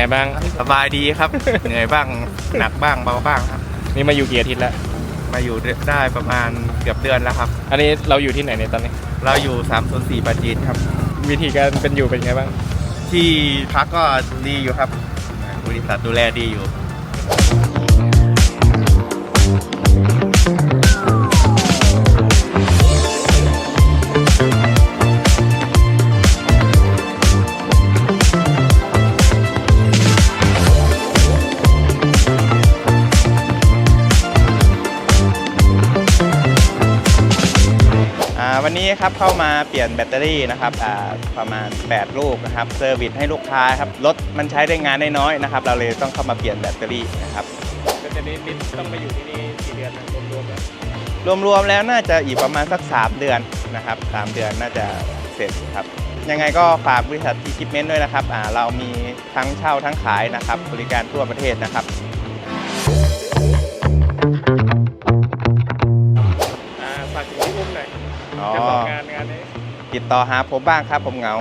ไงบ้าง สบายดีครับ เหนื่อยบ้าง หนักบ้างเบาบ้างครับ นี่มาอยู่กี่อาทิตย์แล้ว มาอยู่ได้ประมาณเกือบเดือนแล้วครับ อันนี้เราอยู่ที่ไหนในยตอนนี้ เราอยู่ 304ปาจีนครับ วิธีการเป็นอยู่เป็นไงบ้าง ที่พักก็ดีอยู่ครับบริษัทดูแลดีอยู่ วันนี้ครับเข้ามาเปลี่ยนแบตเตอรี่นะครับอ่าประมาณ 8 ลูกนะครับเซอร์วิสให้ลูกค้าครับรถมันใช้ได้งานได้น้อยนะครับ เราเลยต้องเข้ามาเปลี่ยนแบตเตอรี่นะครับก็จะนี้นิดต้องมาอยู่ที่นี่กี่เดือนนะรวมๆแล้วรวมๆแล้วน่าจะอีกประมาณสัก 3 เดือนนะครับ3เดือนน่าจะเสร็จครับยังไงก็ฝากบริษัททีคิปเมนต์ด้วยนะครับอ่าเรามีทั้งเช่าทั้งขายนะครับบริการทั่วประเทศนะครับ อ๋อจะบอกงานงานนี้ ติดต่อหาผมบ้างครับผมเหงา